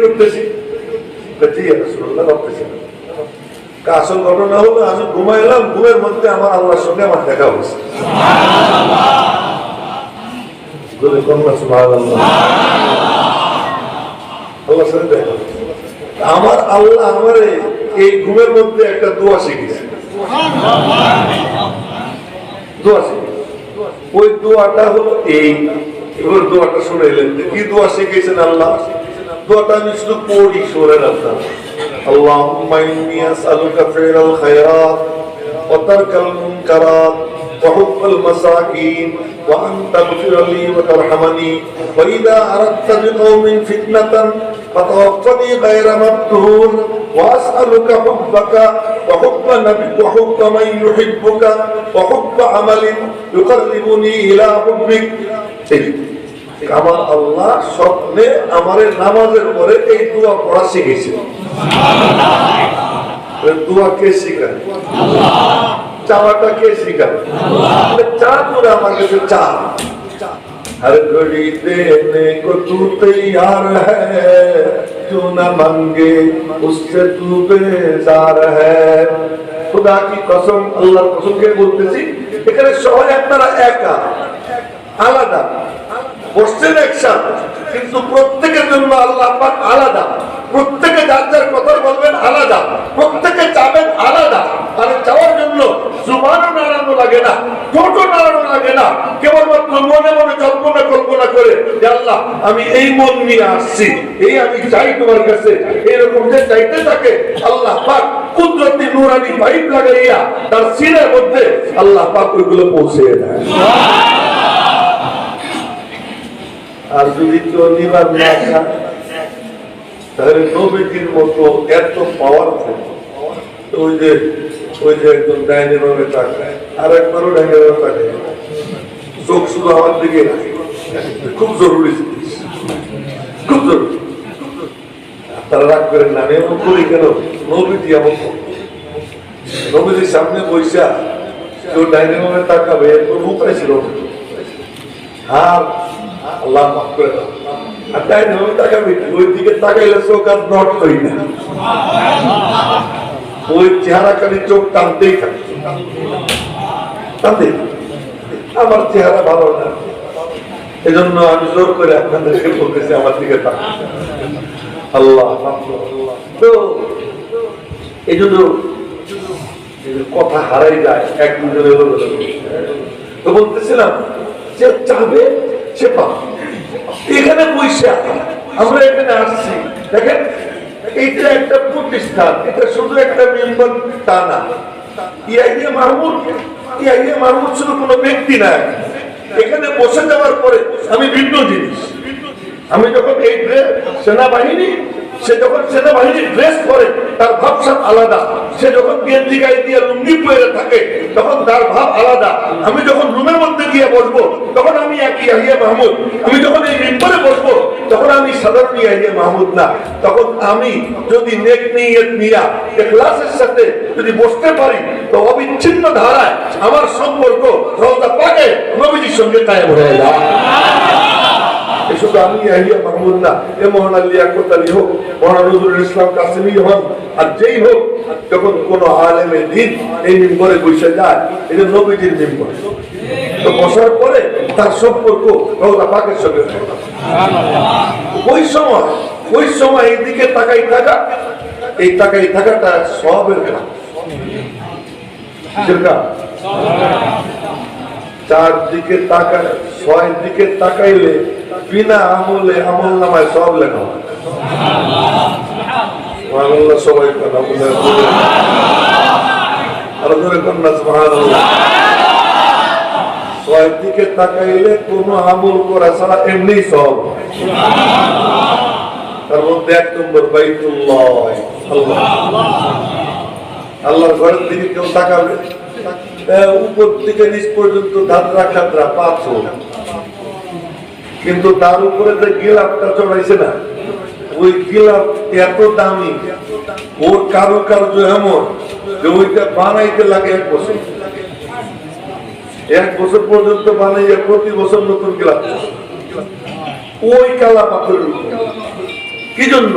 করতেছি? আসল ঘটনা হলো, আমি ঘুমাইলাম ঘুমের মধ্যে আমার আল্লাহর সঙ্গে আমার দেখা হয়েছে। আমার আল্লাহ আমার এই ঘুমের মধ্যে একটা দোয়া শিখেছে দোয়া ওই দোয়াটা হলো এই। দোয়াটা শুনেলেন কি দোয়া শিখেছেন আল্লাহ? দোয়াটা আমি শুধু পড়ি শুনে রাখতাম اللهم إني أسألك فعل الخيرات وترك المنكرات وحب المساكين وأن تغفر لي وترحمني وإذا أردت بقوم فتنة فتوفني غير مفتون وأسألك حبك وحب نبي وحب من يحبك وحب عمل يقربني إلى حبك আমার আল্লাহ স্বপ্নে আমার নামাজের পরে এই দোয়া পড়া শিখেছে দোয়া কে শিখায় চাওয়াটা কে শিখায় চা করে আমার কাছে চা हर घड़ी देने को तू तैयार है जो न मांगे उससे तू बेजार है खुदा की कसम আল্লাহর কসম কে বলতেছি এখানে সবাই আপনারা একা আলাদা কিন্তু প্রত্যেকের জন্য আল্লাহ আলাদা। প্রত্যেকে যার যার কথা বলবেন আলাদা। প্রত্যেকে চাবেন আলাদা। আর চাওয়ার জন্য জুবানও নাড়ানো লাগে না, ঠোঁটও নাড়ানো লাগে না। কেবলমাত্র মনে মনে কল্পনা কল্পনা করে আল্লাহ, আমি এই মন নিয়ে আসছি, এই আমি চাই তোমার কাছে। এরকম যে চাইতে থাকে, আল্লাহ পাক কুদরতি নুরানি পাইপ লাগাইয়া তার সিনের মধ্যে আল্লাহ পাক ওইগুলো পৌঁছে দেয়। যদি কেউ নিবার না চায় তাহলে নবীজির মতো এত পাওয়ারফুল ওই যে ওই যে একজন ডাইনি ভাবে তাকায় আর একবারও ডাইনি ভাবে তাকায় চোখ শুধু আমার দিকে খুব জরুরি জিনিস। খুব জরুরি। তারা রাগ করেন না, আমি এমন করি কেন? নবীজি এমন। নবীজির সামনে বৈশা কেউ ডাইনি ভাবে তাকাবে এরকম উপায় ছিল না। আল্লাহ মাফ করে দাও। আর তাই নয় তাকাবি ওই দিকে তাকাইলে চোখ আর নট হই না। ওই চেহারা খালি চোখ টানতেই থাকে। টানতেই আমার চেহারা ভালো না। আমি জোর করে আপনাদেরকে বলতেছি, আমার দিকে আল্লাহ। তো, এই জন্য কথা হারাই যায়, এক দুজনের তো বলতেছিলাম, যে চাবে এখানে পয়সা আমরা এখানে আসছি। দেখেন এইটা একটা প্রতিষ্ঠান। এটা শুধু একটা মেম্বার তা না। শুধু কোনো ব্যক্তি এখানে পরে আমি জিনিস। আমি যখন এই সেনাবাহিনী সে যখন সেনাবাহিনীর ড্রেস পরে তার ভাবসাব আলাদা। সে যখন গেঞ্জি গায়ে দিয়ে লুঙ্গি পরে থাকে, তখন তার ভাব আলাদা। আমি যখন রুমের মধ্যে গিয়ে বসবো, তখন আমি এক ইয়াহিয়া মাহমুদ। আমি যখন এই মেম্বারে বসবো, তখন আমি সাধারণ ইয়াহিয়া মাহমুদ না। তখন আমি যদি নেক নিয়ত নিয়া ক্লাসের সাথে যদি বসতে পারি, তো অবিচ্ছিন্ন ধারায় আমার সম্পর্ক রওজা পাকে নবীজির সঙ্গে কায়েম হয়ে যায়। শুধু আমি আহিয়া মাহমুদ না এ মোহন আলী হোক, মহান ইসলাম কাসিমি হন আর যেই হোক, যখন কোন আলেমের দিন এই মিম্বরে বসে যায়, এটা নবীজির মিম্বর। তো বসার পরে তার সম্পর্ক পাকের সঙ্গে ওই সময় ওই সময় এইদিকে তাকাই থাকা, এই তাকাই থাকাটা সবের কাজ। কাজ? চারদিকে তাকায় ছয় দিকে তাকাইলে বিনা আমলে আমল নামায় সব লেখা কেন। দিকে করা ছাড়া এমনি সব তার মধ্যে এক নম্বর বাইতুল্লাহ। আল্লাহ। আল্লাহর ঘরের দিকে কেউ তাকাবে? উপর থেকে নিচ পর্যন্ত ধাত্রা খাতরা পাথর কিন্তু তার উপরে যে গিলাপটা চড়াইছে না, ওই গিলাপ এত দামি, ওর কারও কার্য এমন যে ওইটা বানাইতে লাগে এক বছর। এক বছর পর্যন্ত বানাইয়া প্রতি বছর নতুন গিলাপ ওই কালা পাথরের উপরে। কি জন্য?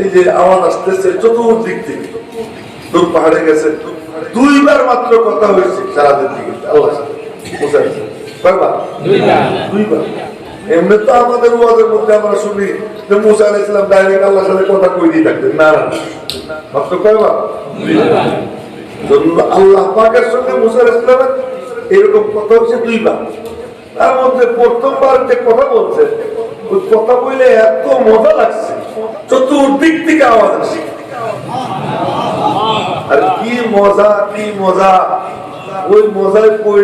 এই যে আওয়াজ আসতেছে চতুর্দিক থেকে দূর পাহাড়ে গেছে। দুইবার মাত্র কথা হয়েছে সারাদিন দিকে। আল্লাহ মুসা আলাইহিস সালাম। কয়বার? দুইবার। এমনি তো আমাদের ওয়াজের মধ্যে আমরা শুনি যে মুসা আলাইহিস সালাম ডাইরেক্ট আল্লাহর সাথে কথা কই দিয়ে থাকতেন। না না না। মাত্র কয়বার? জন্য আল্লাহ পাকের সঙ্গে মুসা আলাইহিস এরকম কথা হচ্ছে দুইবার। তার মধ্যে প্রথমবার যে কথা বলছে ওই কথা বললে এত মজা লাগছে। চতুর্দিক থেকে আওয়াজ আসে। আর কি মজা কি মজা। ওই মজায় পড়ে